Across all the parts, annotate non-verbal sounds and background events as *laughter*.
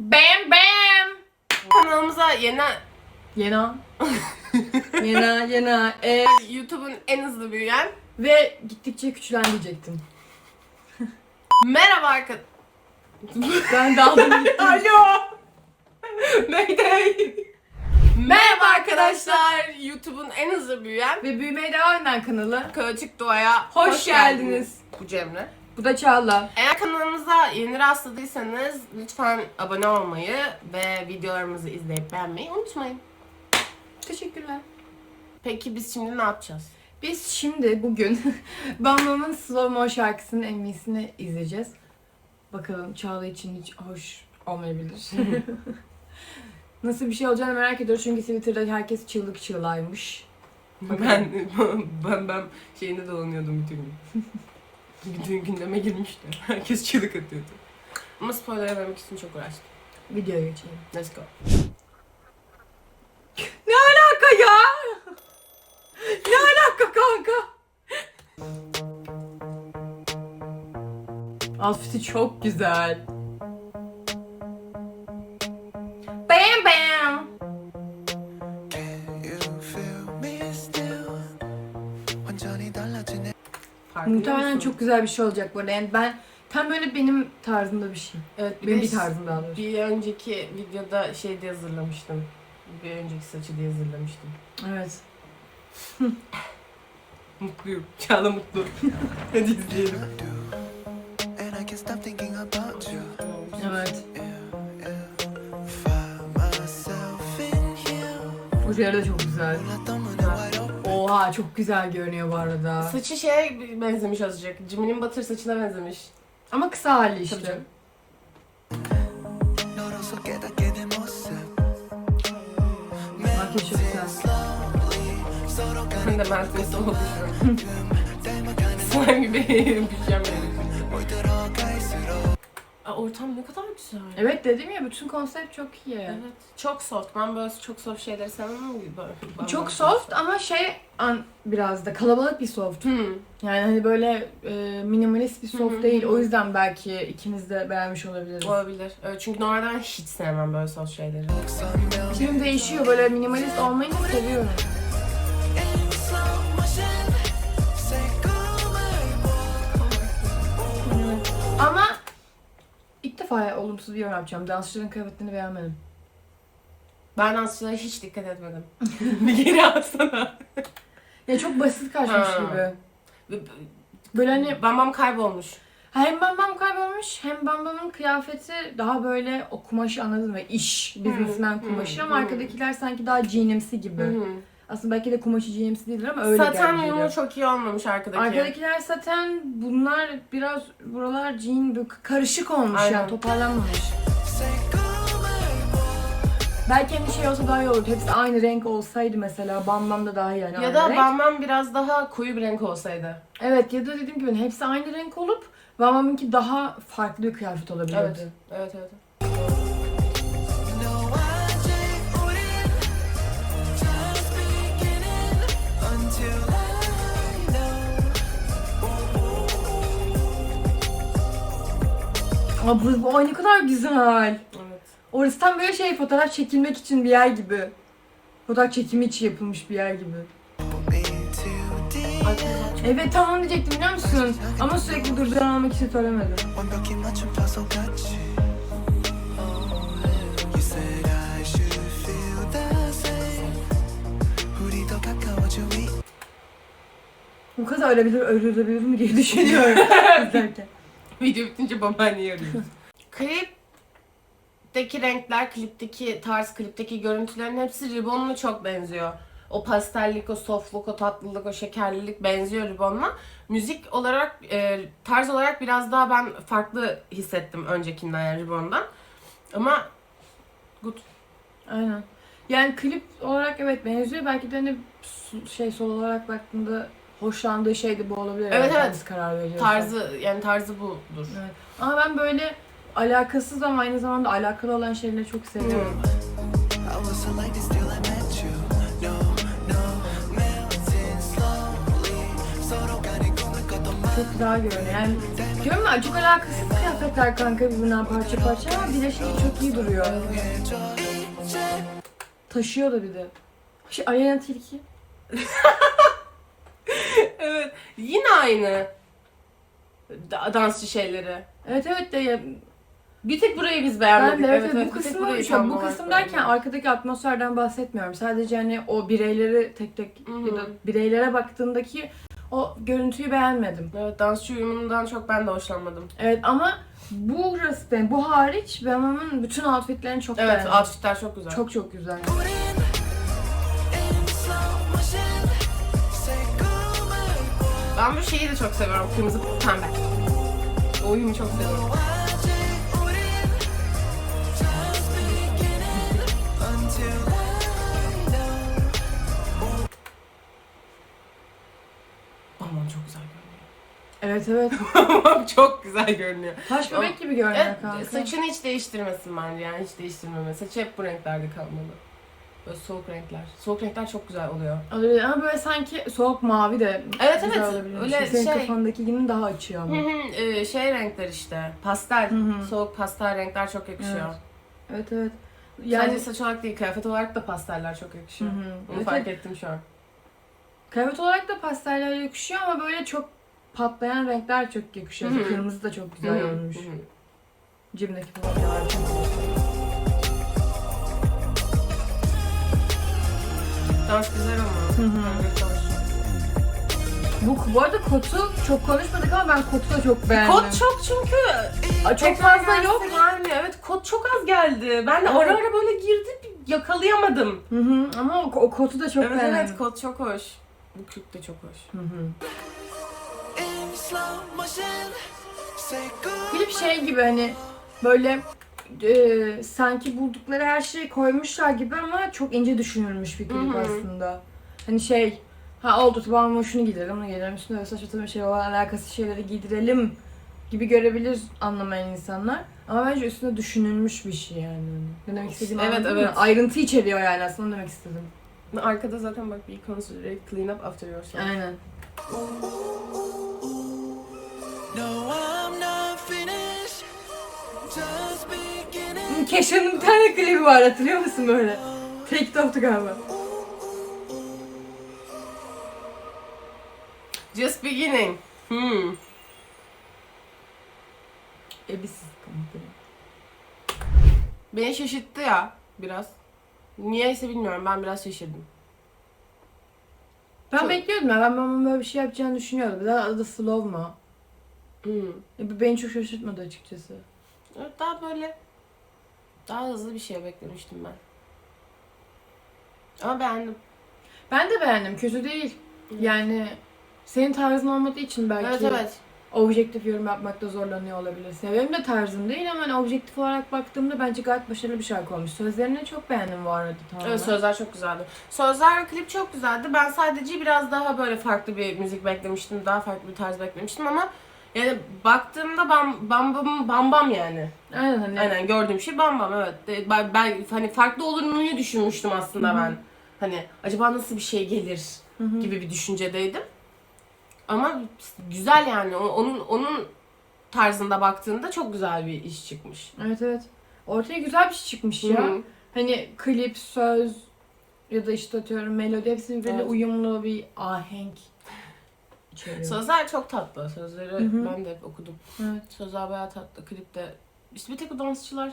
Bam bam. Kanalımıza yeni Yena. *laughs* Yena yena. E, YouTube'un en hızlı büyüyen ve gittikçe küçülen diyecektim. *laughs* Merhaba arkadaşlar. Ben daldım. *laughs* Alo. Mayday. Merhaba arkadaşlar. YouTube'un en hızlı büyüyen ve büyümeye devam eden kanalı. Kaotik Doğa'ya Hoş geldiniz. Bu Cemre. Bu da Çağla. Eğer kanalımıza yeni rastladıysanız lütfen abone olmayı ve videolarımızı izleyip beğenmeyi unutmayın. Teşekkürler. Peki biz şimdi ne yapacağız? Biz şimdi bugün *laughs* Bambam'ın Slow Mo şarkısının MV'sini izleyeceğiz. Bakalım Çağla için hiç hoş olmayabilir. *laughs* Nasıl bir şey olacağını merak ediyoruz çünkü Twitter'da herkes çığlık çığlaymış. Ben *laughs* ben ben şeyinde dolanıyordum bütün gün. Gündeme girmişti. *laughs* Herkes çığlık atıyordu. Ama spoiler vermek için çok uğraştım. Videoya geçelim. Let's go. Ne alaka ya? Ne alaka kanka? Outfit'i çok güzel. farklı. Muhtemelen çok güzel bir şey olacak bu arada. Yani ben tam böyle benim tarzımda bir şey. Evet, Benim bir tarzım daha. Bir önceki videoda şey diye hazırlamıştım. Bir önceki saçı diye hazırlamıştım. Evet. *laughs* Mutluyum. Çağla mutlu. *laughs* Hadi izleyelim. Evet. Yeah, yeah. Çok güzel. Oha çok güzel görünüyor bu arada. Saçı şeye benzemiş azıcık. Jimmy'nin Butter saçına benzemiş. Ama kısa hali işte. Tabii canım. Makyaj çok güzel. Ben de Mersin'e soğuk *laughs* Slime gibi *laughs* pijama. Aa, ortam ne kadar güzel. Evet dedim ya bütün konsept çok iyi. Evet. Çok soft. Ben böyle çok soft şeyleri sevmem ama böyle. ben- Çok soft ama şey an biraz da kalabalık bir soft. Hmm. Yani hani böyle e, minimalist bir soft Hı hı. değil. O yüzden belki ikimiz de beğenmiş olabiliriz. Olabilir. Evet, çünkü normalde ben hiç sevmem böyle soft şeyleri. Şimdi değişiyor böyle minimalist olmayı seviyorum. Defa olumsuz bir yorum yapacağım. Dansçıların kıyafetlerini beğenmedim. Ben dansçılara hiç dikkat etmedim. *laughs* bir geri atsana. Ya çok basit kaçmış Ha. gibi. Böyle hani Bambam kaybolmuş. hem Bambam kaybolmuş hem Bambam'ın kıyafeti daha böyle o kumaşı anladın mı? İş, businessman kumaşı ama arkadakiler sanki daha jeanimsi gibi. Hı hı. Aslında belki de kumaşı GMC değildir ama öyle Saten geldi. uyumu çok iyi olmamış arkadaki. Arkadakiler saten bunlar biraz buralar jean karışık olmuş Aynen. ya toparlanmamış. Belki hani şey olsa daha iyi olurdu. Hepsi aynı renk olsaydı mesela Bambam da daha yani Ya aynı da renk. Bamban biraz daha koyu bir renk olsaydı. Evet ya da dediğim gibi hani hepsi aynı renk olup Bambam'ınki daha farklı bir kıyafet olabilirdi. Evet. Evet evet. Aa bu, bu ay ne kadar güzel. Evet. Orası tam böyle şey fotoğraf çekilmek için bir yer gibi. Fotoğraf çekimi için yapılmış bir yer gibi. Evet tam diyecektim biliyor musun? Ama sürekli durduran almak için söylemedim. Bu kadar ölebilir, öldürülebilir mi diye düşünüyorum. *laughs* *laughs* Video bitince babaanneyi arıyoruz. *laughs* Klipteki renkler, klipteki tarz, klipteki görüntülerin hepsi Ribbon'la çok benziyor. O pastellik, o softluk, o tatlılık, o şekerlilik benziyor Ribbon'la. Müzik olarak, e, tarz olarak biraz daha ben farklı hissettim öncekinden yani Ribbon'dan. Ama Aynen. Yani klip olarak evet benziyor. Belki de hani şey sol olarak baktığında hoşlandığı şey de bu olabilir. Evet, evet. kendisi karar veriyor. Tarzı yani tarzı budur. Evet. Ama ben böyle alakasız ama aynı zamanda alakalı olan şeyleri çok seviyorum. Hmm. Çok güzel görünüyor. Yani diyorum ya çok alakasız kıyafetler kanka birbirinden parça parça ama birleşince şey çok iyi duruyor. Taşıyor da bir de. Şey, Alena Tilki. *laughs* Yine aynı da- dansçı şeyleri. Evet evet de ya, Bir tek burayı biz ben beğenmedik. de evet, evet, bu bir tek kısmı burayı şu an bu olarak kısım derken beğenmedik. arkadaki atmosferden bahsetmiyorum. Sadece hani o bireyleri tek tek Hı ya da hı. bireylere baktığındaki o görüntüyü beğenmedim. Evet, dansçı uyumundan çok ben de hoşlanmadım. Evet ama bu burası ben bu hariç ben onun bütün outfitlerini çok Evet, beğendim. outfitler çok güzel. Çok çok güzel. Ben bu şeyi de çok seviyorum. Kırmızı pembe. O uyumu çok seviyorum. Aman çok güzel görünüyor. Evet evet. *laughs* Aman çok güzel görünüyor. Taş bebek gibi görünüyor Evet, kanka. saçını hiç değiştirmesin bence yani hiç değiştirmeme. Saçı hep bu renklerde kalmalı. Böyle soğuk renkler. Soğuk renkler çok güzel oluyor. Olabilir ama böyle sanki soğuk mavi de Evet, güzel evet. olabilir. Öyle Senin şey- kafandaki gibi daha açıyor ama. Ee, şey renkler işte. Pastel. Hı hı. Soğuk pastel renkler çok yakışıyor. Evet. Evet evet. Sadece Yani saç olarak değil, kıyafet olarak da pasteller çok Hı yakışıyor. hı. Onu Evet, fark ettim şu an. Kıyafet olarak da pasteller yakışıyor ama böyle çok patlayan renkler çok yakışıyor. Hı hı. Kırmızı da çok güzel olmuş. Cebimdeki fotoğraflar. Dans güzel ama. Hı hı. Bu, bu arada kotu çok konuşmadık ama ben kotu da çok beğendim. Kot çok çünkü Aa, çok fazla yok. gelmiyor. Evet kot çok az geldi. Ben de Evet. ara ara böyle girdi bir yakalayamadım. Hı hı. Ama o, o kotu da çok evet beğendim. evet kot çok hoş. Bu kürk de çok hoş. Hı hı. In slow motion. Say goodbye. Klip şey gibi hani böyle e, sanki buldukları her şeyi koymuşlar gibi ama çok ince düşünülmüş bir klip aslında. Hani şey ha oldu tamam ama şunu giydirelim bunu giydirelim üstüne böyle saçma sapan şey olan alakası şeyleri giydirelim gibi görebilir anlamayan insanlar. Ama bence üstüne düşünülmüş bir şey yani. Ne demek istediğimi Evet, anladın mı? evet. Ayrıntı içeriyor yani aslında onu demek istedim. Arkada zaten bak bir consider clean up after yourself. Aynen. No, Keşan'ın bir tane klibi var hatırlıyor musun böyle? TikTok'tu galiba. Just beginning. Hmm. Komple. Beni şaşırttı ya biraz. Niyeyse bilmiyorum ben biraz şaşırdım. Ben Çok- bekliyordum ya. Ben babamın böyle bir şey yapacağını düşünüyordum. De adı Slow mu? Hmm. E, bu beni çok şaşırtmadı açıkçası. Evet, daha böyle daha hızlı bir şey beklemiştim ben. Ama beğendim. Ben de beğendim. Kötü değil. Yani senin tarzın olmadığı için belki Evet evet. objektif yorum yapmakta zorlanıyor olabilirsin. Benim de tarzım değil ama hani objektif olarak baktığımda bence gayet başarılı bir şarkı olmuş. Sözlerini çok beğendim bu arada tamamen. Evet sözler çok güzeldi. Sözler klip çok güzeldi. Ben sadece biraz daha böyle farklı bir müzik beklemiştim. Daha farklı bir tarz beklemiştim ama yani baktığımda bam bam bam bam bam yani. Aynen hani. Aynen gördüğüm şey bam bam evet. De- Ben, ben hani farklı olur muyu düşünmüştüm aslında ben. Hani acaba nasıl bir şey gelir gibi bir düşüncedeydim. Ama güzel yani O- onun onun tarzında baktığında çok güzel bir iş çıkmış. Evet evet. Ortaya güzel bir şey çıkmış ya. Hı. Hani klip, söz ya da işte atıyorum melodi hepsi birbiriyle Evet. uyumlu bir ahenk içeriyor. Sözler çok tatlı. Sözleri Hı hı. ben de hep okudum. Evet. Sözler bayağı tatlı. Klipte işte bir tek o dansçılar.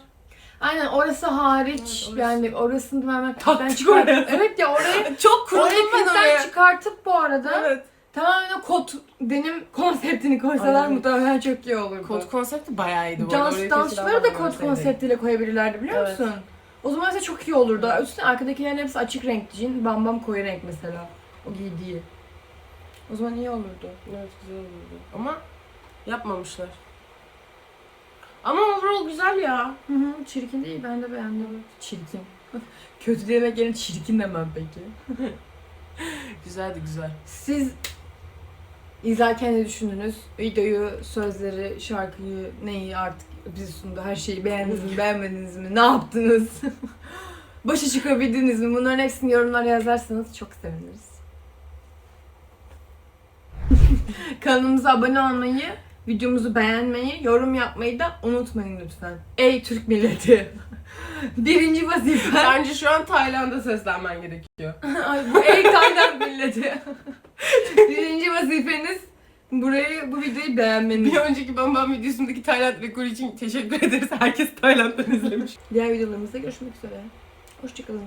Aynen orası hariç Evet, orası- yani orasını Taktik klipten orası. evet ya orayı *laughs* Çok kuruldum ben oraya. çıkartıp bu arada Evet. tamamen o kod benim konseptini koysalar Aynen. muhtemelen çok iyi olurdu. Kod konsepti bayağı iyiydi. Dans, dansçıları da lazım. konseptiyle koyabilirlerdi biliyor Evet. musun? O zaman ise çok iyi olurdu. Üstüne arkadakilerin hepsi açık renk jean, bam bam koyu renk mesela. O giydiği. O zaman iyi olurdu. Evet güzel olurdu. Ama yapmamışlar. Ama overall güzel ya. Hı hı, çirkin değil ben de beğendim. Çirkin. *laughs* Kötü demek yerine çirkin demem peki. *laughs* Güzeldi güzel. Siz izlerken ne düşündünüz? Videoyu, sözleri, şarkıyı, neyi artık bize sundu her şeyi beğendiniz mi, beğenmediniz mi, ne yaptınız? *laughs* Başa çıkabildiniz mi? Bunların hepsini yorumlara yazarsanız çok seviniriz. *laughs* Kanalımıza abone olmayı Videomuzu beğenmeyi, yorum yapmayı da unutmayın lütfen. Ey Türk milleti. *laughs* Birinci vazife. Bence şu an Tayland'a seslenmen gerekiyor. *laughs* Ay ey Tayland milleti. Birinci vazifeniz burayı, bu videoyu beğenmeniz. Bir önceki Bambam videosundaki Tayland rekoru için teşekkür ederiz. Herkes Tayland'dan izlemiş. Diğer videolarımızda görüşmek üzere. Hoşçakalın.